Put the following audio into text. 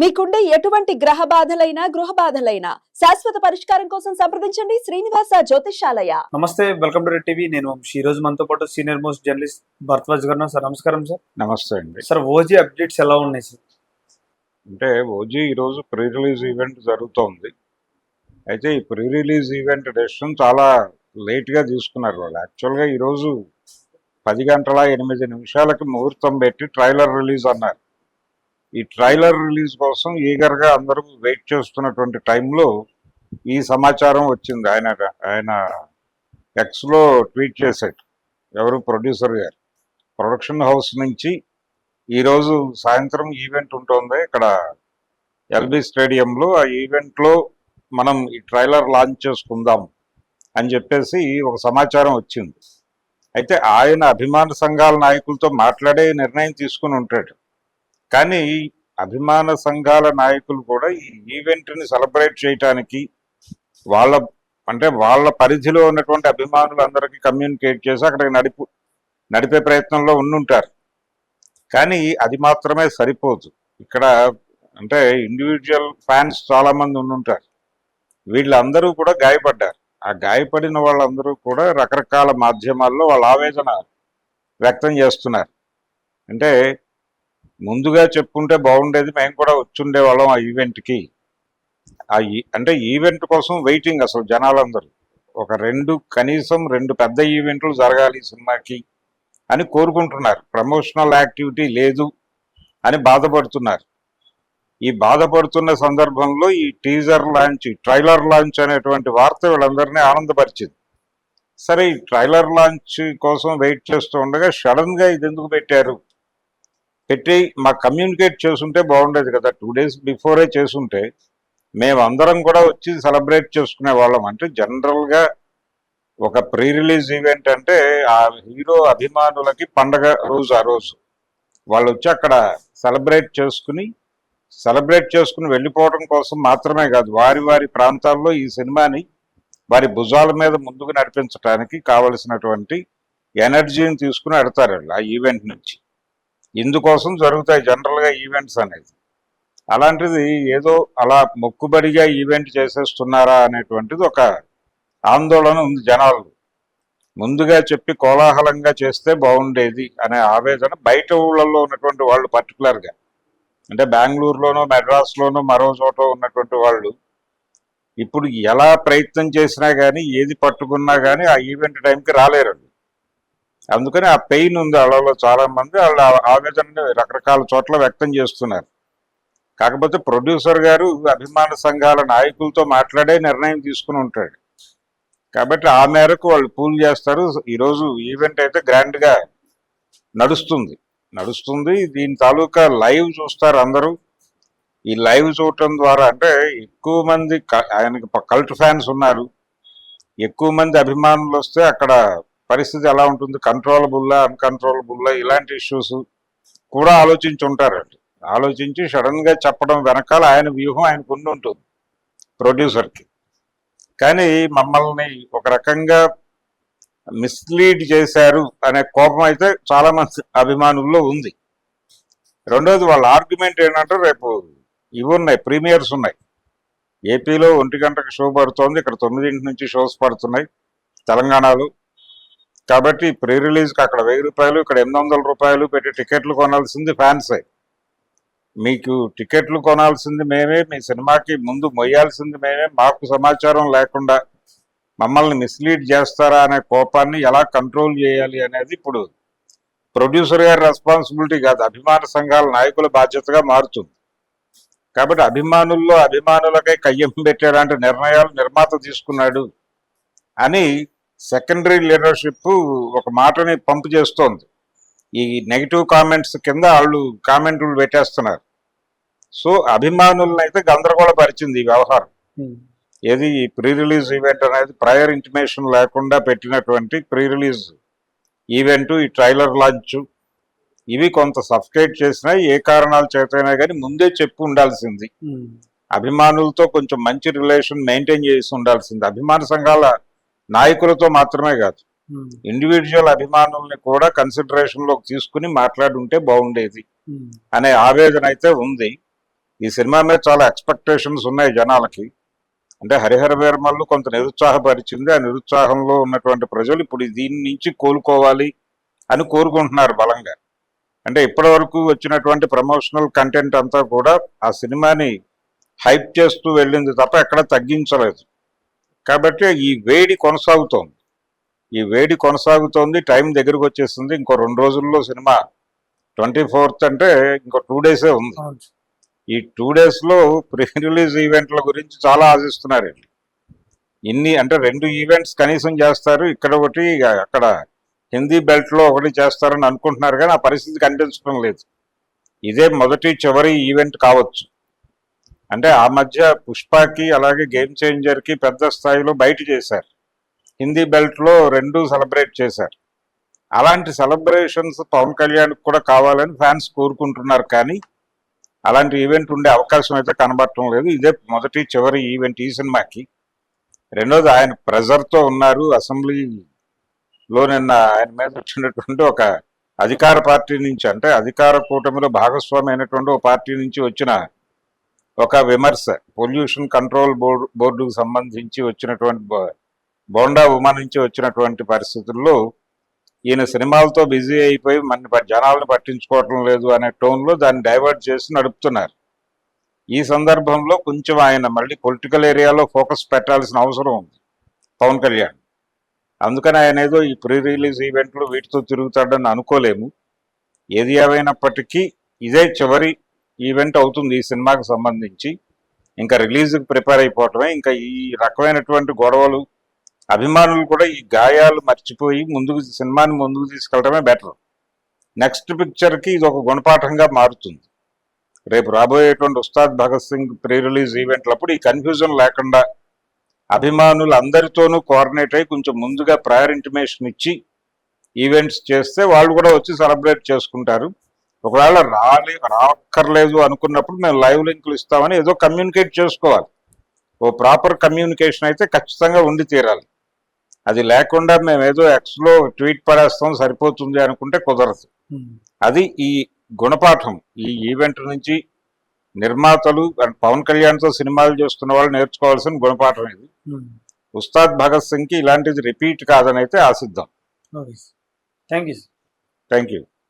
మీకుండే ఎటువంటి గ్రహ బాధలైనా గృహ బాధలైనా శాశ్వత పరిష్కారం కోసం సంప్రదించండి శ్రీనివాస జ్యోతిషాలయ. నమస్తే వెల్కమ్ టు రెడ్ టీవీ. నేను వంశీ. ఈ రోజు మనతో పాటు సీనియర్ మోస్ట్ జర్నలిస్ట్ భరద్వాజ్ గారు. సార్ నమస్కారం సార్. నమస్తే అండి. సార్ ఓజీ అప్డేట్స్ ఎలా ఉన్నాయి సార్? అంటే ఓజీ ఈరోజు ప్రీ రిలీజ్ ఈవెంట్ జరుగుతోంది. అయితే ఈ ప్రీ రిలీజ్ ఈవెంట్ డెసిషన్ చాలా లేట్గా తీసుకున్నారు వాళ్ళు. యాక్చువల్గా ఈరోజు పది గంటల ఎనిమిది నిమిషాలకి ముహూర్తం పెట్టి ట్రైలర్ రిలీజ్ అన్నారు. ఈ ట్రైలర్ రిలీజ్ కోసం ఈగర్గా అందరూ వెయిట్ చేస్తున్నటువంటి టైంలో ఈ సమాచారం వచ్చింది. ఆయన ఆయన ఎక్స్లో ట్వీట్ చేశాడు. ఎవరు? ప్రొడ్యూసర్ గారు. ప్రొడక్షన్ హౌస్ నుంచి ఈరోజు సాయంత్రం ఈవెంట్ ఉంటుంది. ఇక్కడ ఎల్బి స్టేడియంలో ఆ ఈవెంట్లో మనం ఈ ట్రైలర్ లాంచ్ చేసుకుందాం అని చెప్పేసి ఒక సమాచారం వచ్చింది. అయితే ఆయన అభిమాన సంఘాల నాయకులతో మాట్లాడే నిర్ణయం తీసుకుని ఉంటాడు. కానీ అభిమాన సంఘాల నాయకులు కూడా ఈ ఈవెంట్ని సెలబ్రేట్ చేయటానికి వాళ్ళ అంటే వాళ్ళ పరిధిలో ఉన్నటువంటి అభిమానులందరికీ కమ్యూనికేట్ చేసి అక్కడికి నడిపు నడిపే ప్రయత్నంలో ఉండుంటారు. కానీ అది మాత్రమే సరిపోదు. ఇక్కడ అంటే ఇండివిజువల్ ఫ్యాన్స్ చాలామంది ఉండుంటారు. వీళ్ళందరూ కూడా గాయపడ్డారు. ఆ గాయపడిన వాళ్ళందరూ కూడా రకరకాల మాధ్యమాల్లో వాళ్ళ ఆవేదన వ్యక్తం చేస్తున్నారు. అంటే ముందుగా చెప్పుకుంటే బాగుండేది మేము కూడా వచ్చుండే వాళ్ళం ఆ ఈవెంట్కి ఆ ఈ- అంటే ఈవెంట్ కోసం వెయిటింగ్ అసలు జనాలందరూ. ఒక రెండు కనీసం రెండు పెద్ద ఈవెంట్లు జరగాలి సినిమాకి అని కోరుకుంటున్నారు. ప్రమోషనల్ యాక్టివిటీ లేదు అని బాధపడుతున్నారు. ఈ బాధపడుతున్న సందర్భంలో ఈ టీజర్ లాంచ్ ట్రైలర్ లాంచ్ అనేటువంటి వార్త వీళ్ళందరినీ ఆనందపరిచింది. సరే ఈ ట్రైలర్ లాంచ్ కోసం వెయిట్ చేస్తూ ఉండగా సడన్గా ఇది ఎందుకు పెట్టారు? పెట్టి మాకు కమ్యూనికేట్ చేసుంటే బాగుండేది కదా. టూ డేస్ బిఫోరే చేస్తుంటే మేమందరం కూడా వచ్చి సెలబ్రేట్ చేసుకునే వాళ్ళం. అంటే జనరల్గా ఒక ప్రీ రిలీజ్ ఈవెంట్ అంటే ఆ హీరో అభిమానులకి పండగ రోజు ఆ రోజు. వాళ్ళు వచ్చి అక్కడ సెలబ్రేట్ చేసుకుని సెలబ్రేట్ చేసుకుని వెళ్ళిపోవడం కోసం మాత్రమే కాదు వారి వారి ప్రాంతాల్లో ఈ సినిమాని వారి భుజాల మీద ముందుకు నడిపించడానికి కావలసినటువంటి ఎనర్జీని తీసుకుని ఎడతారు ఆ ఈవెంట్ నుంచి. ఇందుకోసం జరుగుతాయి జనరల్గా ఈవెంట్స్ అనేది అలాంటిది ఏదో అలా మొక్కుబడిగా ఈవెంట్ చేసేస్తున్నారా అనేటువంటిది ఒక ఆందోళన ఉంది జనాలు ముందుగా చెప్పి కోలాహలంగా చేస్తే బాగుండేది అనే ఆవేదన బయట ఊళ్ళల్లో ఉన్నటువంటి వాళ్ళు పర్టికులర్గా. అంటే బెంగళూరులోనో మెడ్రాస్లోనో మరో చోట ఉన్నటువంటి వాళ్ళు ఇప్పుడు ఎలా ప్రయత్నం చేసినా కానీ ఏది పట్టుకున్నా కానీ ఆ ఈవెంట్ టైంకి రాలేరు అందుకని ఆ పెయిన్ ఉంది వాళ్ళలో చాలా మంది వాళ్ళ ఆవేదనని రకరకాల చోట్ల వ్యక్తం చేస్తున్నారు. కాకపోతే ప్రొడ్యూసర్ గారు అభిమాన సంఘాల నాయకులతో మాట్లాడే నిర్ణయం తీసుకుని ఉంటాడు. కాబట్టి ఆ మేరకు వాళ్ళు పూల్ చేస్తారు. ఈరోజు ఈవెంట్ అయితే గ్రాండ్గా నడుస్తుంది. నడుస్తుంది. దీని తాలూకా లైవ్ చూస్తారు అందరూ. ఈ లైవ్ చూడటం ద్వారా అంటే ఎక్కువ మంది క- ఆయనకి కల్ట్ ఫ్యాన్స్ ఉన్నారు. ఎక్కువ మంది అభిమానులు వస్తే అక్కడ పరిస్థితి ఎలా ఉంటుంది? కంట్రోలబుల్లా అన్కంట్రోలబుల్లా ఇలాంటి ఇష్యూస్ కూడా ఆలోచించి ఉంటారండి ఆలోచించి సడన్గా చెప్పడం వెనకాల ఆయన వ్యూహం ఆయనకు ఉండి ఉంటుంది ప్రొడ్యూసర్కి కానీ మమ్మల్ని ఒక రకంగా మిస్లీడ్ చేశారు అనే కోపం అయితే చాలామంది అభిమానుల్లో ఉంది. రెండోది వాళ్ళ ఆర్గ్యుమెంట్ ఏంటంటే రేపు ఇవి ఉన్నాయి ప్రీమియర్స్ ఉన్నాయి. ఏపీలో ఒంటి గంటకు షో పడుతోంది ఇక్కడ తొమ్మిదింటి నుంచి షోస్ పడుతున్నాయి. తెలంగాణలో కాబట్టి ప్రీ రిలీజ్కి అక్కడ వెయ్యి రూపాయలు ఇక్కడ ఎనిమిది వందల రూపాయలు పెట్టి టికెట్లు కొనాల్సింది ఫ్యాన్సే. మీకు టికెట్లు కొనాల్సింది మేమే మీ సినిమాకి ముందు మొయ్యాల్సింది మేమే మాకు సమాచారం లేకుండా మమ్మల్ని మిస్లీడ్ చేస్తారా అనే కోపాన్ని ఎలా కంట్రోల్ చేయాలి అనేది ఇప్పుడు ప్రొడ్యూసర్ గారి రెస్పాన్సిబిలిటీ కాదు అభిమాన సంఘాల నాయకుల బాధ్యతగా మారుతుంది. కాబట్టి అభిమానుల్లో అభిమానులకై కయ్యం పెట్టేలాంటి నిర్ణయాలు నిర్మాత తీసుకున్నాడు అని సెకండరీ లీడర్షిప్ ఒక మాటని పంపు చేస్తోంది. ఈ నెగిటివ్ కామెంట్స్ కింద వాళ్ళు కామెంట్లు పెట్టేస్తున్నారు. సో అభిమానులను అయితే గందరగోళపరిచింది ఈ వ్యవహారం. ఏది ఈ ప్రీ రిలీజ్ ఈవెంట్ అనేది ప్రయర్ ఇంటిమేషన్ లేకుండా పెట్టినటువంటి ప్రీ రిలీజ్ ఈవెంట్ ఈ ట్రైలర్ లాంచ్ ఇవి కొంత సఫికేట్ చేసినా ఏ కారణాల చేతైనా కానీ ముందే చెప్పి ఉండాల్సింది. అభిమానులతో కొంచెం మంచి రిలేషన్ మెయింటైన్ చేసి ఉండాల్సింది. అభిమాన సంఘాల నాయకులతో మాత్రమే కాదు. ఇండివిజువల్ అభిమానుల్ని కూడా కన్సిడరేషన్లోకి తీసుకుని మాట్లాడుంటే బాగుండేది అనే ఆవేదన అయితే ఉంది. ఈ సినిమా మీద చాలా ఎక్స్పెక్టేషన్స్ ఉన్నాయి జనాలకి. అంటే హరిహర వీరమల్లు కొంత నిరుత్సాహపరిచింది. ఆ నిరుత్సాహంలో ఉన్నటువంటి ప్రజలు ఇప్పుడు దీని నుంచి కోలుకోవాలి అని కోరుకుంటున్నారు బలంగా. అంటే ఇప్పటి వరకు వచ్చినటువంటి ప్రమోషనల్ కంటెంట్ అంతా కూడా ఆ సినిమాని హైప్ చేస్తూ వెళ్ళింది తప్ప ఎక్కడ తగ్గించలేదు. కాబట్టి ఈ వేడి కొనసాగుతోంది. ఈ వేడి కొనసాగుతోంది టైం దగ్గరకు వచ్చేస్తుంది. ఇంకో రెండు రోజుల్లో సినిమా ట్వంటీ ఫోర్త్ అంటే ఇంకో టూ డేసే ఉంది. ఈ టూ డేస్లో ప్రీ రిలీజ్ ఈవెంట్ల గురించి చాలా ఆశిస్తున్నారు. ఇన్ని అంటే రెండు ఈవెంట్స్ కనీసం చేస్తారు. ఇక్కడ ఒకటి అక్కడ హిందీ బెల్ట్లో ఒకటి చేస్తారని అనుకుంటున్నారు కానీ ఆ పరిస్థితి కనిపించడం లేదు. ఇదే మొదటి చివరి ఈవెంట్ కావచ్చు. అంటే ఆ మధ్య పుష్పకి అలాగే గేమ్ చేంజర్కి పెద్ద స్థాయిలో బయట చేశారు. హిందీ బెల్ట్లో రెండు సెలబ్రేట్ చేశారు. అలాంటి సెలబ్రేషన్స్ పవన్ కళ్యాణ్ కూడా కావాలని ఫ్యాన్స్ కోరుకుంటున్నారు కానీ అలాంటి ఈవెంట్ ఉండే అవకాశం అయితే కనబడటం లేదు. ఇదే మొదటి చివరి ఈవెంట్ ఈ సినిమాకి. రెండోది ఆయన ప్రెజర్తో ఉన్నారు. అసెంబ్లీలో నిన్న ఆయన మీద వచ్చినటువంటి ఒక అధికార పార్టీ నుంచి అంటే అధికార కూటమిలో భాగస్వామి అయినటువంటి ఒక పార్టీ నుంచి వచ్చిన ఒక విమర్శ పొల్యూషన్ కంట్రోల్ బోర్డు బోర్డుకు సంబంధించి వచ్చినటువంటి బోండా ఉమా నుంచి వచ్చినటువంటి పరిస్థితుల్లో ఈయన సినిమాలతో బిజీ అయిపోయి మన జనాలను పట్టించుకోవటం లేదు అనే టోన్లో దాన్ని డైవర్ట్ చేసి నడుపుతున్నారు. ఈ సందర్భంలో కొంచెం ఆయన మళ్ళీ పొలిటికల్ ఏరియాలో ఫోకస్ పెట్టాల్సిన అవసరం ఉంది పవన్ కళ్యాణ్. అందుకని ఆయన ఏదో ఈ ప్రీ రిలీజ్ ఈవెంట్లు వీటితో తిరుగుతాడని అనుకోలేము. ఏది ఏమైనప్పటికీ ఇదే చివరి ఈవెంట్ అవుతుంది ఈ సినిమాకి సంబంధించి. ఇంకా రిలీజ్కి ప్రిపేర్ అయిపోవటమే. ఇంకా ఈ రకమైనటువంటి గొడవలు అభిమానులు కూడా ఈ గాయాలు మర్చిపోయి ముందుకు సినిమాని ముందుకు తీసుకెళ్ళడమే బెటర్. నెక్స్ట్ పిక్చర్కి ఇది ఒక గుణపాఠంగా మారుతుంది. రేపు రాబోయేటువంటి ఉస్తాద్ భగత్ సింగ్ ప్రీ రిలీజ్ ఈవెంట్లప్పుడు ఈ కన్ఫ్యూజన్ లేకుండా అభిమానులు అందరితోనూ కోఆర్డినేట్ అయ్యి కొంచెం ముందుగా ప్రయర్ ఇంటిమేషన్ ఇచ్చి ఈవెంట్స్ చేస్తే వాళ్ళు కూడా వచ్చి సెలబ్రేట్ చేసుకుంటారు. ఒకవేళ రాలే రాక్కర్లేదు అనుకున్నప్పుడు మేము లైవ్ లింకులు ఇస్తామని ఏదో కమ్యూనికేట్ చేసుకోవాలి ఓ ప్రాపర్ కమ్యూనికేషన్ అయితే ఖచ్చితంగా ఉండి తీరాలి అది లేకుండా మేము ఏదో ఎక్స్లో ట్వీట్ పడేస్తాం సరిపోతుంది అనుకుంటే కుదరదు. అది ఈ గుణపాఠం ఈ ఈవెంట్ నుంచి నిర్మాతలు అండ్ పవన్ కళ్యాణ్తో సినిమాలు చేస్తున్న వాళ్ళు నేర్చుకోవాల్సిన గుణపాఠం ఇది. ఉస్తాద్ భగత్ సింగ్కి ఇలాంటిది రిపీట్ కాదని అయితే ఆశిద్దాం. Thank you sir. Thank you